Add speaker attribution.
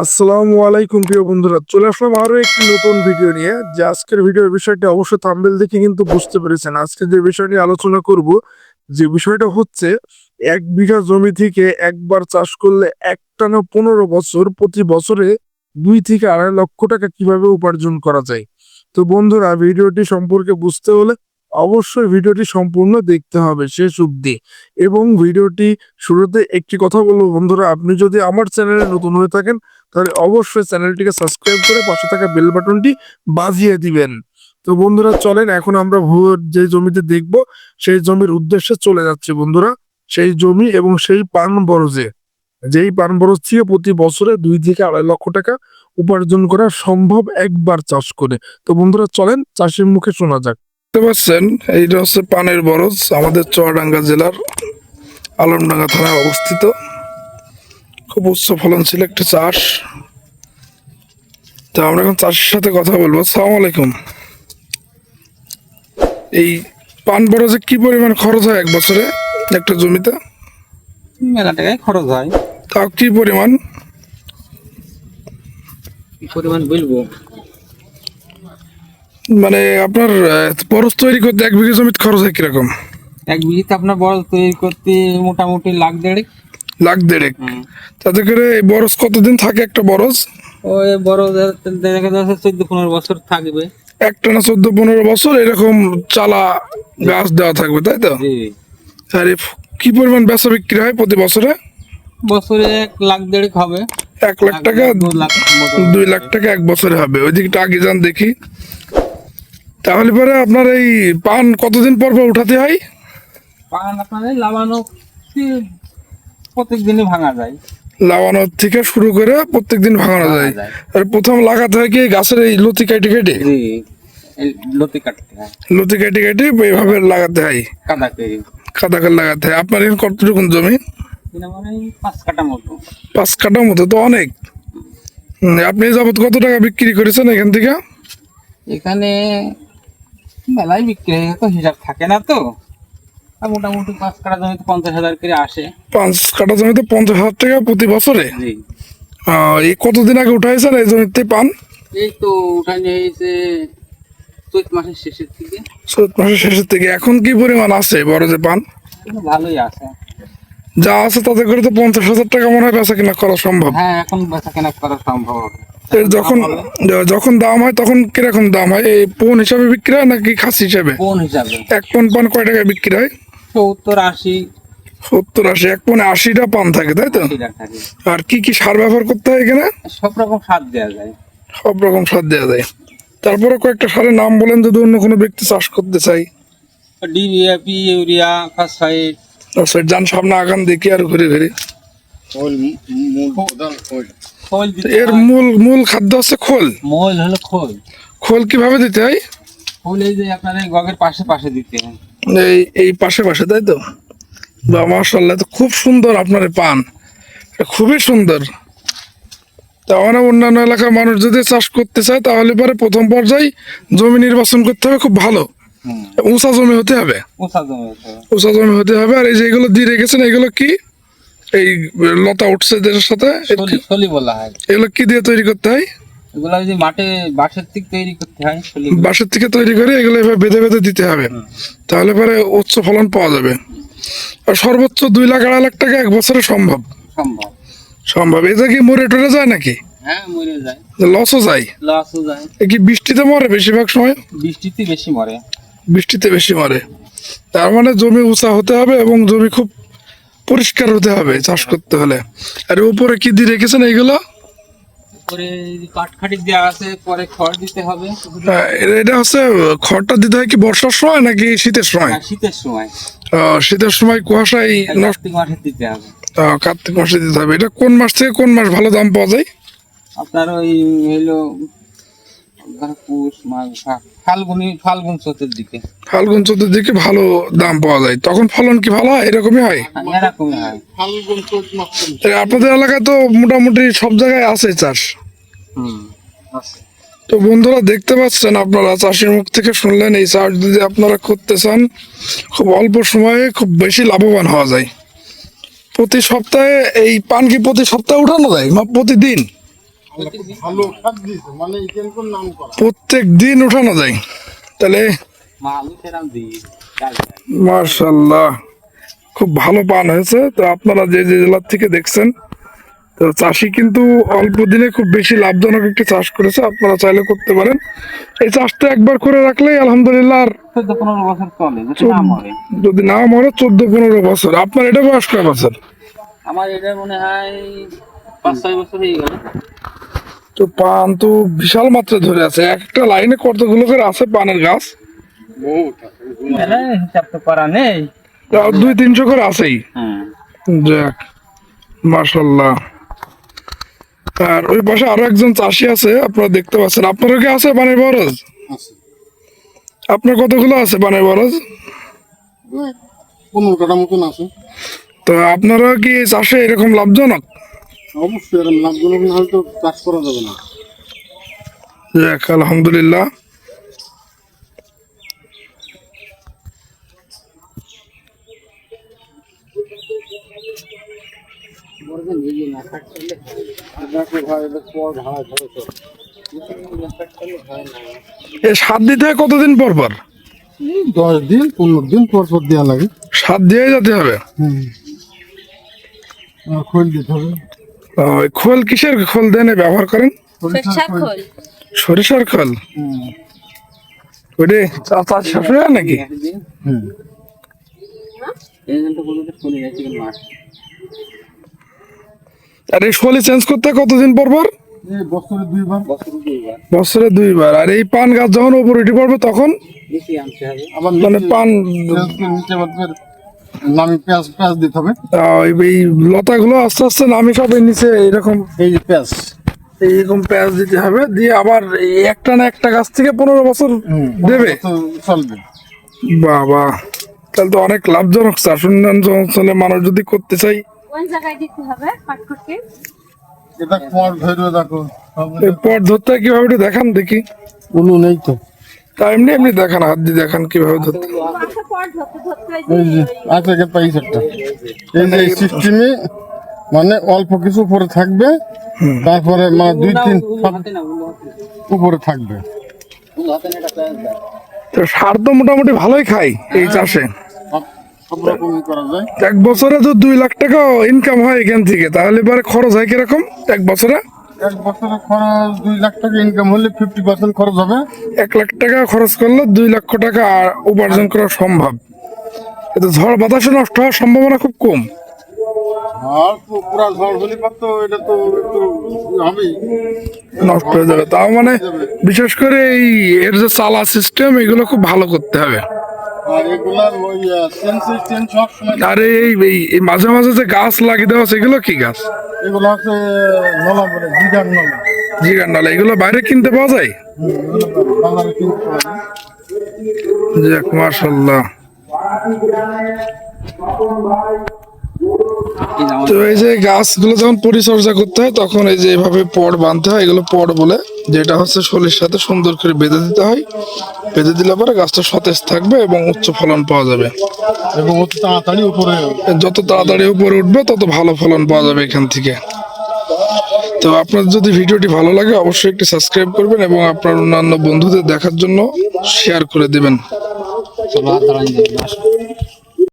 Speaker 1: আসসালামু আলাইকুম প্রিয় বন্ধুরা, চলে আসলাম আরও একটি নতুন ভিডিও নিয়ে। যে আজকের ভিডিওর বিষয়টি অবশ্যই থাম্বেল দেখে কিন্তু বুঝতে পেরেছেন। আজকে যে বিষয় নিয়ে আলোচনা করব, যে বিষয়টা হচ্ছে, এক বিঘা জমি থেকে একবার চাষ করলে একটানা পনেরো বছর, প্রতি বছরে দুই থেকে আড়াই লক্ষ টাকা কীভাবে উপার্জন করা যায়? তো বন্ধুরা ভিডিওটি সম্পর্কে বুঝতে হলে অবশ্যই ভিডিওটি সম্পূর্ণ দেখতে হবে শেষ অবধি। এবং ভিডিওটি শুরুতে একটি কথা বলব বন্ধুরা, আপনি যদি আমার চ্যানেলে নতুন হয়ে থাকেন, তাহলে অবশ্যই চ্যানেলটিকে সাবস্ক্রাইব করে পাশে থাকা বেল বাটনটি বাজিয়ে দিবেন। তো বন্ধুরা, চলেন এখন আমরা ভুয়োর যে জমিতে দেখব, সেই জমির উদ্দেশ্যে চলে যাচ্ছে বন্ধুরা। সেই জমি এবং সেই পান বরজে। যেই পান বরজ থেকে প্রতি বছরে দুই থেকে আড়াই লক্ষ টাকা উপার্জন করা সম্ভব একবার চাষ করে। তো বন্ধুরা, চলেন চাষের মুখে শোনা যাক। দেখতে পাচ্ছেন এইটা হচ্ছে পানের বরজ আমাদের চুয়াডাঙ্গা জেলার আলমডাঙ্গা থানায় অবস্থিত। খুব উচ্চ ফলনশীল একটা চাষ। তো আমরা এখন চাষের সাথে কথা বলব। আসসালামু আলাইকুম। এই পান বরজে কি পরিমাণ খরচ হয় এক বছরে একটা জমিতে?
Speaker 2: মেলা টাকায় খরচ হয়।
Speaker 1: তাও কি পরিমাণ?
Speaker 2: কি পরিমাণ বলব?
Speaker 1: মানে আপনার বরজ তৈরি করতে এক বিঘা জমিতে খরচ হয় কীরকম?
Speaker 2: এক বিঘিতে আপনার বড় তৈরি করতে মোটামুটি লাখ দেড়েক।
Speaker 1: লাখ দেড়েক। তাতে করে এই বরজ কতদিন থাকে একটা বরজ
Speaker 2: ওই বড় দেখা যাচ্ছে চোদ্দ পনেরো বছর থাকবে।
Speaker 1: একটা না চোদ্দ পনেরো বছর এরকম চালা গাছ দেওয়া থাকবে তাই তো? আর কি পরিমাণ বেচা বিক্রি হয় প্রতি বছরে?
Speaker 2: বছরে এক লাখ দেড়েক হবে।
Speaker 1: এক লাখ টাকা দুই লাখ টাকা এক বছরে হবে। ওই দিকটা আগে যান দেখি। তাহলে পরে আপনার এই পান কতদিন পর পর উঠাতে হয়?
Speaker 2: পান আপনার এই লাগানো প্রত্যেক দিনই ভাঙা যায়।
Speaker 1: লাগানোর থেকে শুরু করে প্রত্যেকদিন ভাঙানো যায়। আর প্রথম লাগাতে হয় কি গাছের এই লতি কাটে কেটে?
Speaker 2: লতি কাটতে হয়।
Speaker 1: লতি কেটে কেটে এইভাবে লাগাতে হয়।
Speaker 2: কাদা
Speaker 1: করে। লাগাতে হয়। আপনার এখানে কতটুকুন জমি?
Speaker 2: পাঁচ কাটা মতো।
Speaker 1: পাঁচ কাটার মতো তো অনেক। আপনি যাবত কত টাকা বিক্রি করেছেন এখান থেকে?
Speaker 2: এখানে মেলায় বিক্রি হয়ে তো হিসাব থাকে না তো। আর মোটামুটি পাঁচ কাটা জমিতে পঞ্চাশ হাজার করে আসে।
Speaker 1: পাঁচ কাটা জমিতে পঞ্চাশ হাজার টাকা প্রতি বছরে?
Speaker 2: জি।
Speaker 1: এই কতদিন আগে উঠাইছেন এই জমিতে পান?
Speaker 2: এই তো উঠাই নিয়ে এসে চৈত মাসের শেষের দিকে।
Speaker 1: চৈত মাসের শেষের থেকে এখন কি পরিমাণ আছে বড় যে পান?
Speaker 2: ভালোই আছে।
Speaker 1: যা আছে তাতে করে তো পঞ্চাশ হাজার টাকা মনে হয় বেচা কিনা করা সম্ভব।
Speaker 2: হ্যাঁ এখন বেচা কেনা করা সম্ভব হবে।
Speaker 1: এর যখন যখন দাম হয় তখন কীরকম দাম হয়? এই পোন হিসাবে বিক্রি হয় নাকি খাস হিসাবে?
Speaker 2: কোন হিসাবে।
Speaker 1: এক পন পান কয় টাকায় বিক্রি হয়?
Speaker 2: সত্তর আশি।
Speaker 1: সত্তর আশি। এক পনে আশিটা পান থাকে তাই তো? আর কি কি সার ব্যবহার করতে হয় এখানে?
Speaker 2: সব রকম সার দেওয়া যায়।
Speaker 1: সব রকম সার দেওয়া যায়। তারপরে কয়েকটা সারের নাম বলেন যদি অন্য কোনো ব্যক্তি চাষ করতে চাই
Speaker 2: ডিএপি ইউরিয়া ফসফাইট
Speaker 1: আচ্ছা যান সামনে আগান দেখি আর ঘুরে ঘুরে।
Speaker 2: খোল
Speaker 1: এর মূল মূল খাদ্য হচ্ছে খোল।
Speaker 2: মূল হলো খোল।
Speaker 1: খোল কীভাবে দিতে হয়?
Speaker 2: খোল এই যে আপনার এই গগের পাশে পাশে দিতে হয়।
Speaker 1: এই এই পাশে পাশে তাই তো? বা মার্শাল্লাহ তো খুব সুন্দর আপনার পান। খুবই সুন্দর। তা আমরা অন্যান্য এলাকার মানুষ যদি চাষ করতে চায় তাহলে পরে প্রথম পর্যায়ে জমি নির্বাচন করতে হবে খুব ভালো।
Speaker 2: হুম।
Speaker 1: উঁচা জমি হতে হবে।
Speaker 2: উঁচা জমি হতে হবে।
Speaker 1: উঁচা জমি হতে হবে। আর এই যে এগুলো দিয়ে রেখেছেন এগুলো কি? এই লতা উঠছে এদের সাথে?
Speaker 2: সলি সলি বলা হয়।
Speaker 1: এগুলো কি দিয়ে তৈরি করতে হয়?
Speaker 2: এগুলো যদি মাঠে বাঁশের থেকে তৈরি করতে হয়
Speaker 1: বাঁশের থেকে তৈরি করে এগুলো এভাবে বেঁধে বেঁধে দিতে হবে। তাহলে পরে উচ্চ ফলন পাওয়া যাবে। আর সর্বোচ্চ দুই লাখ আড়াই লাখ টাকা এক বছরে সম্ভব।
Speaker 2: সম্ভব।
Speaker 1: সম্ভব। এটা কি মরে টরে যায় নাকি?
Speaker 2: হ্যাঁ মরে যায়।
Speaker 1: লসও যায়।
Speaker 2: লসও যায়।
Speaker 1: এ কি বৃষ্টিতে মরে বেশিরভাগ সময়?
Speaker 2: বৃষ্টিতে বেশি মরে।
Speaker 1: বৃষ্টিতে বেশি মরে। তার মানে জমি উঁচা হতে হবে এবং জমি খুব পরিষ্কার হতে হবে চাষ করতে হলে। আর উপরে কি দিয়ে রেখেছেন এইগুলো আহ, এটা- হচ্ছে খড়টা দিতে হয় কি বর্ষার সময় নাকি শীতের সময়?
Speaker 2: শীতের সময়।
Speaker 1: শীতের সময় কুয়াশায়
Speaker 2: দিতে হবে।
Speaker 1: আহ, কার্তিক মাসে দিতে হবে। এটা কোন মাস থেকে কোন মাস ভালো দাম পাওয়া যায়?
Speaker 2: আপনার ওই হলো পুষ মাঘ ফাল্গুনি ফাল্গুন চোদ্দের দিকে।
Speaker 1: ফাল্গুন চোদ্দের দিকে ভালো দাম পাওয়া যায়। তখন ফলন কি ভালো হয়? এরকমই হয়?
Speaker 2: এরকমই
Speaker 1: আপনাদের এলাকায় তো মোটামুটি সব জায়গায় আছে চাষ।
Speaker 2: হুম আছে।
Speaker 1: তো বন্ধুরা দেখতে পাচ্ছেন আপনারা চাষির মুখ থেকে শুনলেন এই চাষ যদি আপনারা করতে চান খুব অল্প সময়ে খুব বেশি লাভবান হওয়া যায়। প্রতি সপ্তাহে এই পান কি প্রতি সপ্তাহে উঠানো যায়? না প্রতিদিন? প্রত্যেক দিন উঠানো যায়। তাহলে। মার্শাল্লাহ খুব ভালো পান হয়েছে। তো আপনারা যে যে জেলার থেকে দেখছেন তো চাষি কিন্তু অল্প দিনে খুব বেশি লাভজনক একটি চাষ করেছে। আপনারা চাইলে করতে পারেন। এই চাষটা একবার করে রাখলেই আলহামদুলিল্লাহ আর
Speaker 2: যদি না মরে।
Speaker 1: চোদ্দ পনেরো বছর। আপনার এটা বয়স কয় বছর?
Speaker 2: আমার এটা মনে হয় পাঁচ ছয় বছর হয়ে গেল।
Speaker 1: তো পান তো বিশাল মাত্রা ধরে আছে। একটা লাইনে কতগুলো করে আছে পানের গাছ?
Speaker 2: হিসাব তো করা নেই
Speaker 1: দুই তিনশো করে আছেই। যাক মার্শাল্লাহ আর ওই পাশে আরও একজন চাষি আছে আপনারা দেখতে পাচ্ছেন। আপনারও কি আছে পানের বরজ? আপনার কতগুলো আছে পানের বরজ?
Speaker 3: পনেরো কাটা মতন আছে।
Speaker 1: তো আপনারা কি চাষে এরকম লাভজনক?
Speaker 3: অবশ্যই এরকম লাভজনক না হলে তো চাষ করা যাবে না।
Speaker 1: যাক আলহামদুলিল্লাহ। সাত দিতে হয় কতদিন পর পর?
Speaker 3: দশ দিন পনেরো দিন পর পর দেওয়া লাগে।
Speaker 1: সাত দিয়ে যেতে হবে?
Speaker 3: হুম। খোল দিতে হবে।
Speaker 1: খোল কিসের খোল দেনে ব্যবহার করেন?
Speaker 3: সরিষার খোল।
Speaker 1: সরিষার খোল?
Speaker 3: হুম
Speaker 1: শাশুড়ি নাকি? আর এই শোলি চেঞ্জ করতে কতদিন পর পর?
Speaker 3: বছরে দুইবার।
Speaker 2: বছর দুইবার
Speaker 1: বছরে দুইবার আর এই পান গাছ যখন উপর উঠে পড়বে তখন?
Speaker 2: বেশি আনতে হবে।
Speaker 3: আবার
Speaker 1: মানে পান
Speaker 3: নামি পেঁয়াজ পেঁয়াজ দিতে হবে।
Speaker 1: এই- লতাগুলো আস্তে আস্তে নামি সব নিচে এরকম
Speaker 3: এই যে পেঁয়াজ।
Speaker 1: এইরকম পেঁয়াজ দিতে হবে দিয়ে আবার এই একটা না একটা গাছ থেকে পনেরো বছর দেবে।
Speaker 3: তো চলবে।
Speaker 1: বাবা তাহলে তো অনেক লাভজনক চাষ অন্যান্য অঞ্চলে মানুষ যদি করতে চাই।
Speaker 4: কোন জায়গায় দিতে হবে পাটকুটকে?
Speaker 3: এটা কোয়ার ধরে দেখো
Speaker 1: পট ধরতে কীভাবে একটু দেখান দেখি।
Speaker 3: উলু নেই তো।
Speaker 1: তা এমনি এমনি দেখান হাত দিয়ে দেখান কীভাবে ধরতে
Speaker 3: একটা এই যে সিস্টেমে মানে অল্প কিছু উপরে থাকবে তারপরে মানে দুই তিন। উপরে থাকবে।
Speaker 1: তো সার তো মোটামুটি ভালোই খাই এই চাষে।
Speaker 3: করা যায়।
Speaker 1: এক বছরে তো দুই লাখ টাকা ইনকাম হয় এখান থেকে তাহলে পরে খরচ হয় কীরকম? এক বছরে?
Speaker 3: এক বছরে খরচ দুই লাখ টাকা ইনকাম হলে ফিফটি পার্সেন্ট খরচ হবে।
Speaker 1: এক লাখ টাকা খরচ করলে দুই লক্ষ টাকা উপার্জন করা সম্ভব। কিন্তু ঝড় বাতাসে নষ্ট হওয়ার সম্ভাবনা খুব কম।
Speaker 3: আর তো পুরা ঝড় হলে তো এটা তো একটু হবেই।
Speaker 1: নষ্ট হয়ে যাবে। মানে বিশেষ করে এই এর যে চালা সিস্টেম এগুলো খুব ভালো করতে হবে।
Speaker 3: আর
Speaker 1: এই মাঝে মাঝে যে গাছ লাগিয়ে দেওয়া আছে এগুলো কি গাছ?
Speaker 3: এগুলো নলা বলে জিগার নলা।
Speaker 1: জিগার নলা, এগুলো বাইরে কিনতে পাওয়া যায়?
Speaker 2: আমার
Speaker 1: তো এই যে গাছগুলো যখন পরিচর্যা করতে হয়, তখন এই যে এভাবে পড় বাঁধতে হয়, এগুলো পড় বলে। যেটা হচ্ছে শোলের সাথে সুন্দর করে বেঁধে দিতে হয়। বেঁধে দিলে পরে গাছটা সতেজ থাকবে এবং উচ্চ ফলন পাওয়া যাবে।
Speaker 3: এবং তাড়াতাড়ি উপরে
Speaker 1: যত তাড়াতাড়ি উপরে উঠবে তত ভালো ফলন পাওয়া যাবে এখান থেকে। তো আপনার যদি ভিডিওটি ভালো লাগে অবশ্যই একটি সাবস্ক্রাইব করবেন এবং আপনার অন্যান্য বন্ধুদের দেখার জন্য শেয়ার করে দিবেন।